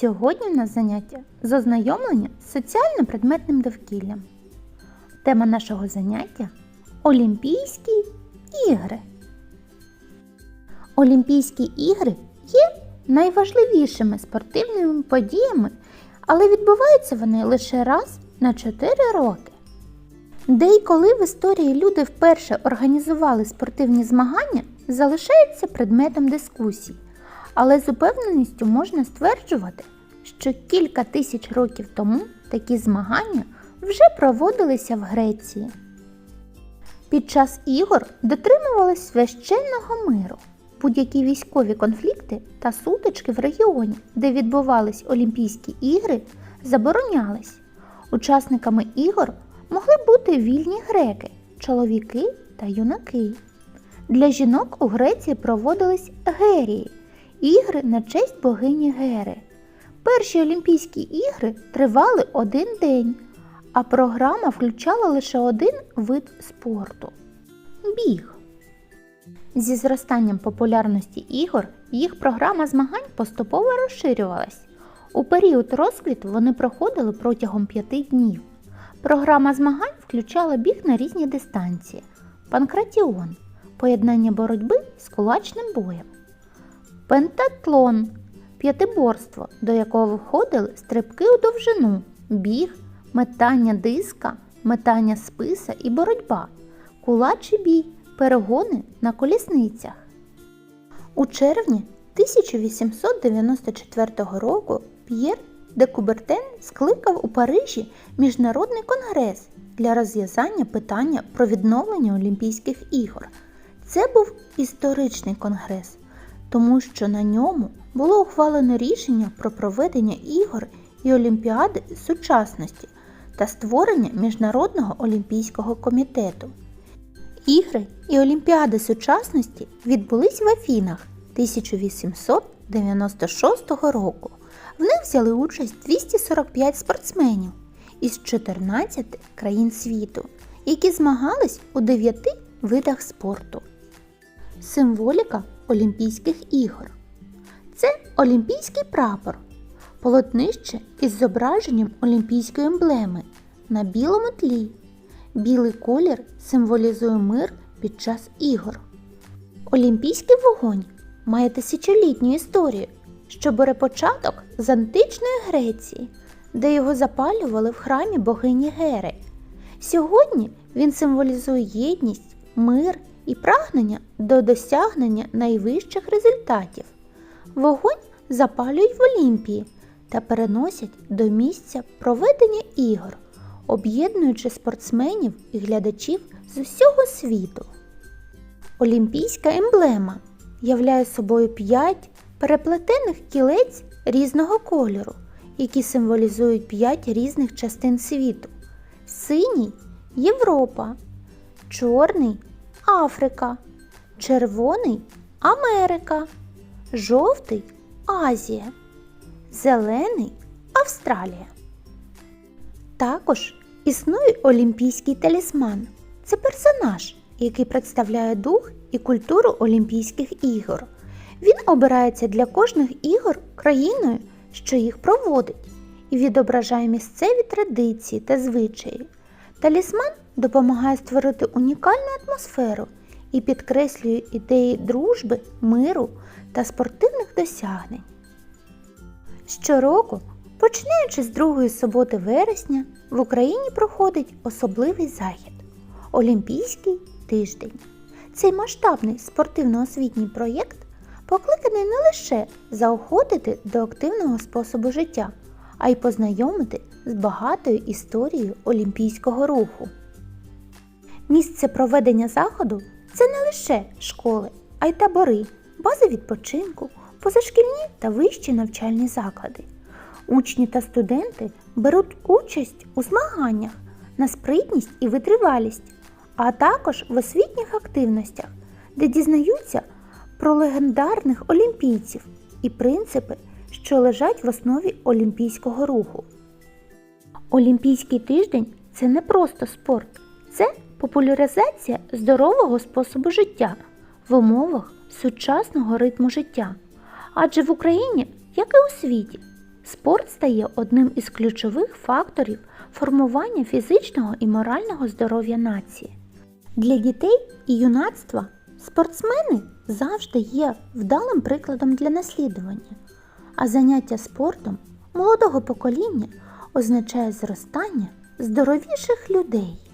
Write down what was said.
Сьогодні у нас заняття з ознайомлення з соціально-предметним довкіллям. Тема нашого заняття Олімпійські ігри. Олімпійські ігри є найважливішими спортивними подіями, але відбуваються вони лише раз на 4 роки. Де й коли в історії люди вперше організували спортивні змагання, залишається предметом дискусій. Але з упевненістю можна стверджувати, що кілька тисяч років тому такі змагання вже проводилися в Греції. Під час ігор дотримувались священного миру. Будь-які військові конфлікти та сутички в регіоні, де відбувались Олімпійські ігри, заборонялись. Учасниками ігор могли бути вільні греки, чоловіки та юнаки. Для жінок у Греції проводились герії ігри на честь богині Гери. Перші Олімпійські ігри тривали один день, а програма включала лише один вид спорту біг. Зі зростанням популярності ігор їх програма змагань поступово розширювалась. У період розквіту вони проходили протягом п'яти днів. Програма змагань включала біг на різні дистанції, панкратіон, поєднання боротьби з кулачним боєм, пентатлон п'ятиборство, до якого входили стрибки у довжину, біг, метання диска, метання списа і боротьба, кулачий бій, перегони на колісницях. У червні 1894 року П'єр де Кубертен скликав у Парижі міжнародний конгрес для розв'язання питання про відновлення Олімпійських ігор. Це був історичний конгрес, тому що на ньому було ухвалено рішення про проведення ігор і Олімпіади сучасності та створення Міжнародного олімпійського комітету. Ігри і Олімпіади сучасності відбулись в Афінах 1896 року. В них взяли участь 245 спортсменів із 14 країн світу, які змагались у 9 видах спорту. Символіка Олімпійських ігор. Це олімпійський прапор, полотнище із зображенням олімпійської емблеми на білому тлі. Білий колір символізує мир під час ігор. Олімпійський вогонь має тисячолітню історію, що бере початок з античної Греції, де його запалювали в храмі богині Гери. Сьогодні він символізує єдність, мир і прагнення до досягнення найвищих результатів. Вогонь запалюють в Олімпії та переносять до місця проведення ігор, об'єднуючи спортсменів і глядачів з усього світу. Олімпійська емблема являє собою п'ять переплетених кілець різного кольору, які символізують п'ять різних частин світу: синій Європа, чорний Африка, червоний Америка, жовтий Азія, зелений Австралія. Також існує олімпійський талісман. Це персонаж, який представляє дух і культуру Олімпійських ігор. Він обирається для кожних ігор країною, що їх проводить, і відображає місцеві традиції та звичаї. Талісман допомагає створити унікальну атмосферу і підкреслює ідеї дружби, миру та спортивних досягнень. Щороку, починаючи з другої суботи вересня, в Україні проходить особливий захід Олімпійський тиждень. Цей масштабний спортивно-освітній проєкт покликаний не лише заохотити до активного способу життя, а й познайомити з багатою історією олімпійського руху. Місце проведення заходу це не лише школи, а й табори, бази відпочинку, позашкільні та вищі навчальні заклади. Учні та студенти беруть участь у змаганнях на спритність і витривалість, а також в освітніх активностях, де дізнаються про легендарних олімпійців і принципи, що лежать в основі олімпійського руху. Олімпійський тиждень це не просто спорт, це популяризація здорового способу життя в умовах сучасного ритму життя. Адже в Україні, як і у світі, Спорт стає одним із ключових факторів формування фізичного і морального здоров'я нації. Для дітей і юнацтва спортсмени завжди є вдалим прикладом для наслідування, а заняття спортом молодого покоління означає зростання здоровіших людей.